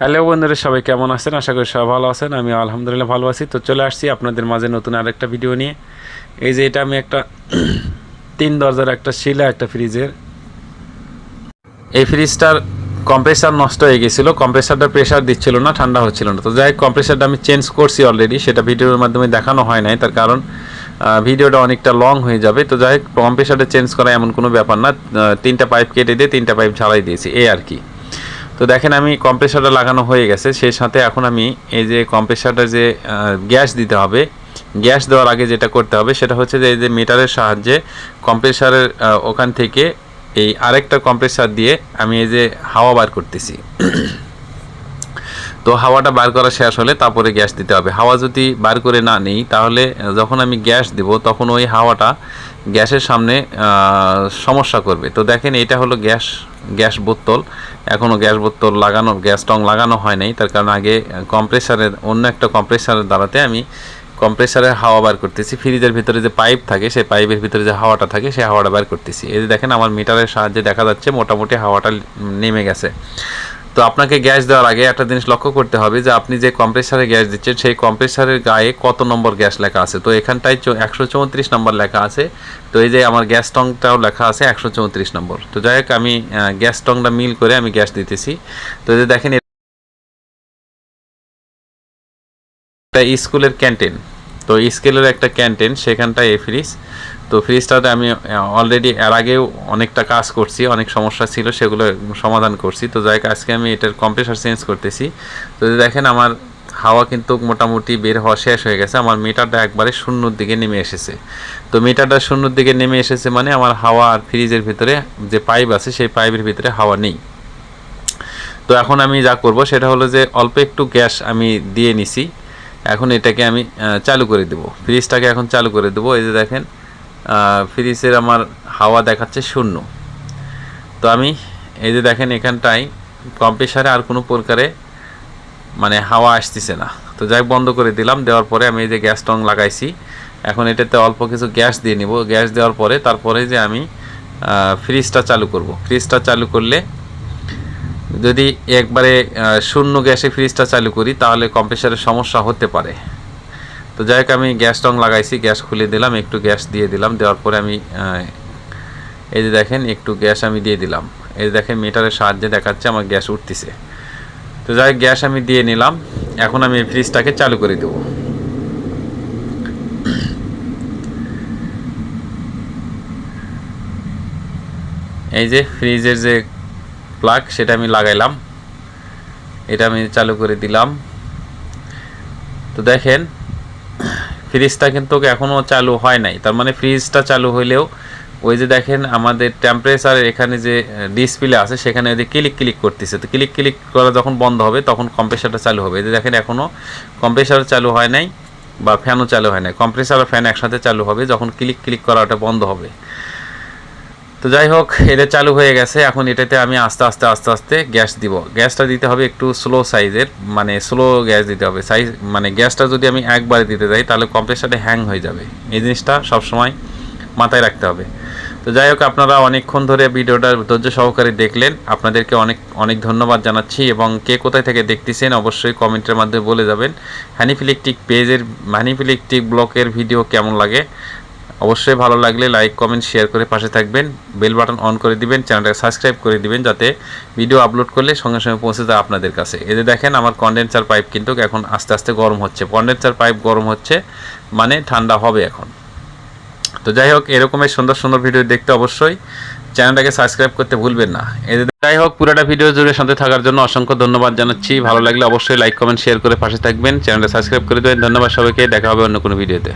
Hello বন্ধুরা, সবাই কেমন আছেন? আশা করি সবাই ভালো আছেন। আমি আলহামদুলিল্লাহ ভালো আছি। তো চলে আসছি আপনাদের মাঝে নতুন আরেকটা ভিডিও নিয়ে। এই যে এটা আমি একটা তিন দরজার একটা শিলা, একটা ফ্রিজের। এই ফ্রিজটার কম্প্রেসার নষ্ট হয়ে গেছিল। কম্প্রেসারটা প্রেশার দিচ্ছিল না, ঠান্ডা হচ্ছিল না। তো যাই কম্প্রেসারটা আমি চেঞ্জ করছি অলরেডি সেটা ভিডিওর মাধ্যমে দেখানো হয় নাই। তার কারণ ভিডিওটা অনেকটা লং হয়ে যাবে। তো যাই হোক কম্প্রেসারটা চেঞ্জ করা এমন কোনো ব্যাপার না। তিনটা পাইপ কেটে দিয়ে তিনটা পাইপ ঝালাই দিয়েছি। এই আর কি। তো দেখেন আমি কম্প্রেসারটা লাগানো হয়ে গেছে, সেই সাথে এখন আমি এই যে কম্প্রেসারটা যে গ্যাস দিতে হবে গ্যাস দেওয়ার আগে যেটা করতে হবে সেটা হচ্ছে যে, এই যে মিটারের সাহায্যে কম্প্রেসারের ওখান থেকে এই আরেকটা কম্প্রেসার দিয়ে আমি এই যে হাওয়া বার করতেছি। তো হাওয়াটা বার করা শেষ হলে তারপরে গ্যাস দিতে হবে। হাওয়া যদি বার করে না নিই, তাহলে যখন আমি গ্যাস দেব, তখন ওই হাওয়াটা গ্যাসের সামনে সমস্যা করবে। তো দেখেন এটা হলো গ্যাস গ্যাস বোতল। এখনও গ্যাস বোতল লাগানো, গ্যাস টং লাগানো হয় নাই। তার কারণ আগে কম্প্রেসারের, অন্য একটা কম্প্রেসারের দ্বারাতে আমি কম্প্রেসারের হাওয়া বার করতেছি। ফ্রিজের ভিতরে যে পাইপ থাকে, সেই পাইপের ভিতরে যে হাওয়াটা থাকে, সেই হাওয়াটা বার করতেছি। এই দেখেন আমার মিটারের সাহায্যে দেখা যাচ্ছে মোটামুটি হাওয়াটা নেমে গেছে। তো আপনাকে গ্যাস দেওয়ার আগে একটা জিনিস লক্ষ্য করতে হবে যে আপনি যে কম্প্রেসারে গ্যাস দিচ্ছেন, সেই কম্প্রেসারের গায়ে কত নম্বর গ্যাস লেখা আছে? তো এখানটায় একশো চৌত্রিশ নম্বর লেখা আছে। তো এই যে আমার গ্যাস টংটাও লেখা আছে একশো চৌত্রিশ নম্বর। তো যাই হোক, আমি গ্যাস টংটা মিল করে আমি গ্যাস দিতেছি। তো এই যে দেখেন, এটা স্কুলের ক্যান্টিন তো স্কুলের একটা ক্যান্টিন সেখানটায় এ ফ্রিজ তো ফ্রিজটাতে আমি অলরেডি এর আগেও অনেকটা কাজ করছি, অনেক সমস্যা ছিল, সেগুলো সমাধান করছি। তো যাই আজকে আমি এটার কম্প্রেসার চেঞ্জ করতেছি। তো দেখেন, আমার হাওয়া কিন্তু মোটামুটি বের হওয়া শেষ হয়ে গেছে। আমার মিটারটা একবারে শূন্যর দিকে নেমে এসেছে। তো মিটারটা শূন্যর দিকে নেমে এসেছে মানে আমার হাওয়া আর ফ্রিজের ভিতরে যে পাইপ আছে, সেই পাইপের ভিতরে হাওয়া নেই। তো এখন আমি যা করব, সেটা হলো যে অল্প একটু গ্যাস আমি দিয়ে নিছি। এখন এটাকে আমি চালু করে দেব। ফ্রিজটাকে এখন চালু করে দেবো। এই যে দেখেন ফ্রিজের আমার হাওয়া দেখাচ্ছে শূন্য। তো আমি এই যে দেখেন এখানটায় কম্প্রেসারে আর কোনো প্রকারে মানে হাওয়া আসতেছে না। তো যাই বন্ধ করে দিলাম। দেওয়ার পরে আমি এই যে গ্যাস টং লাগাইছি। এখন এটাতে অল্প কিছু গ্যাস দিয়ে নিব। গ্যাস দেওয়ার পরে তারপরে যে আমি ফ্রিজটা চালু করব। ফ্রিজটা চালু করলে যদি একবারে শূন্য গ্যাসে ফ্রিজটা চালু করি, তাহলে কম্প্রেসারের সমস্যা হতে পারে। তো যাই হোক, আমি গ্যাস টং লাগাইছি, গ্যাস খুলে দিলাম, একটু গ্যাস দিয়ে দিলাম, দেওয়ার পরে আমি এই যে দেখেন, একটু গ্যাস আমি দিয়ে দিলাম। এই যে দেখেন মিটারের সাহায্যে দেখাচ্ছে আমার গ্যাস উঠতেছে। তো যাই গ্যাস আমি দিয়ে নিলাম। এখন আমি এই ফ্রিজটাকে চালু করে দেবো। এই যে ফ্রিজের যে প্লাগ সেটা আমি লাগাইলাম। এটা আমি চালু করে দিলাম। তো দেখেন ফ্রিজটা কিন্তু এখনও চালু হয় নাই। তার মানে ফ্রিজটা চালু হইলেও ওই যে দেখেন আমাদের টেম্পারেচার এখানে যে ডিসপ্লে আছে, সেখানে ওই যে ক্লিক ক্লিক করতেছে। তো ক্লিক ক্লিক করা যখন বন্ধ হবে, তখন কম্প্রেসারটা চালু হবে। এই যে দেখেন এখনও কম্প্রেসার চালু হয় নাই বা ফ্যানও চালু হয় নাই। কম্প্রেসার ফ্যান একসাথে চালু হবে, যখন ক্লিক ক্লিক করাটা বন্ধ হবে। তো যাই হোক, এটা চালু হয়ে গেছে। এখন এটাতে আমি আস্তে আস্তে আস্তে আস্তে গ্যাস দিব। গ্যাসটা দিতে হবে একটু স্লো সাইজের মানে স্লো গ্যাস দিতে হবে। সাইজ মানে গ্যাসটা যদি আমি একবারে দিতে যাই, তাহলে কম্প্রেসারটা হ্যাং হয়ে যাবে। এই জিনিসটা সবসময় মাথায় রাখতে হবে। তো যাই হোক, আপনারা অনেকক্ষণ ধরে ভিডিওটা ধৈর্য সহকারে দেখলেন। আপনাদেরকে অনেক অনেক ধন্যবাদ জানাচ্ছি এবং কে কোথায় থেকে দেখতেছেন অবশ্যই কমেন্টের মাধ্যমে বলে যাবেন। হ্যানিফিলিকটিক পেজের হ্যানিফিলিকটিক ব্লকের ভিডিও কেমন লাগে? অবশ্যই ভালো লাগলে লাইক কমেন্ট শেয়ার করে পাশে থাকবেন। বেল বাটন অন করে দিবেন চ্যানেলটাকে সাবস্ক্রাইব করে দিবেন যাতে ভিডিও আপলোড করলে সঙ্গে সঙ্গে পৌঁছে যায় আপনাদের কাছে। এতে দেখেন, আমার কন্ডেন্সার পাইপ কিন্তু এখন আস্তে আস্তে গরম হচ্ছে। কন্ডেন্সার পাইপ গরম হচ্ছে মানে ঠান্ডা হবে এখন। তো যাই হোক এরকমের সুন্দর সুন্দর ভিডিও দেখতে অবশ্যই। চ্যানেলটাকে সাবস্ক্রাইব করতে ভুলবেন না। এতে যাই হোক, পুরোটা ভিডিও জুড়ে সাথে থাকার জন্য অসংখ্য ধন্যবাদ জানাচ্ছি। ভালো লাগলে অবশ্যই লাইক কমেন্ট শেয়ার করে পাশে থাকবেন। চ্যানেলটা সাবস্ক্রাইব করে দেবেন। ধন্যবাদ সবাইকে। দেখা হবে অন্য কোনো ভিডিওতে